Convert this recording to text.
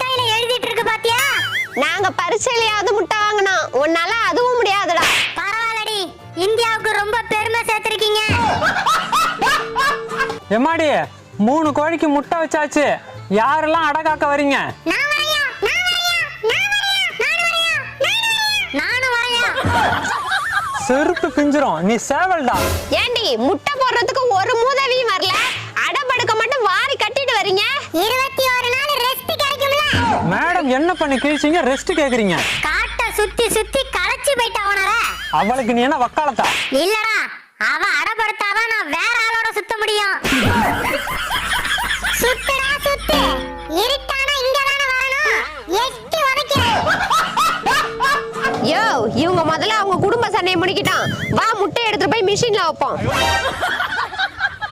தான் எழுதிட்டு இருக்கு பாத்தியா? நாங்க பரிசையிலயாவது முட்டை வாங்கினோம். அதுவும் முடியாதுடா. பரவாயில்லடி. ரொம்ப பெருமை சேர்த்திருக்கீங்க. மூணு கோழிக்கு முட்டை வச்சாச்சு. யாரெல்லாம் அடகாக்க வரீங்க? செருப்பு பிஞ்சிரும். நீ சேவல்டா. ஏண்டி முட்டை போடுறதுக்கு ஒரு மூணு மேடம் என்ன பண்ணி கிழிச்சீங்க? ரெஸ்ட் கேக்குறீங்க. காட்ட சுத்தி சுத்தி களைச்சு போயிட்டா உணர அவளுக்கு நீ என்ன வக்காலத்தா? இல்லடா அவ அடப்படுத்தாதான் நான் வேற ஆளோட சுத்த முடியும். சுத்துடா சுத்து. இருட்டானா இங்க தானே வரணும். எட்டி உதைக்கிறேன் யோ இவங்க முதல்ல அவங்க குடும்ப சண்டையை முடிக்கிட்டான். வா முட்டை எடுத்துட்டு போய் மிஷின்ல வைப்போம்.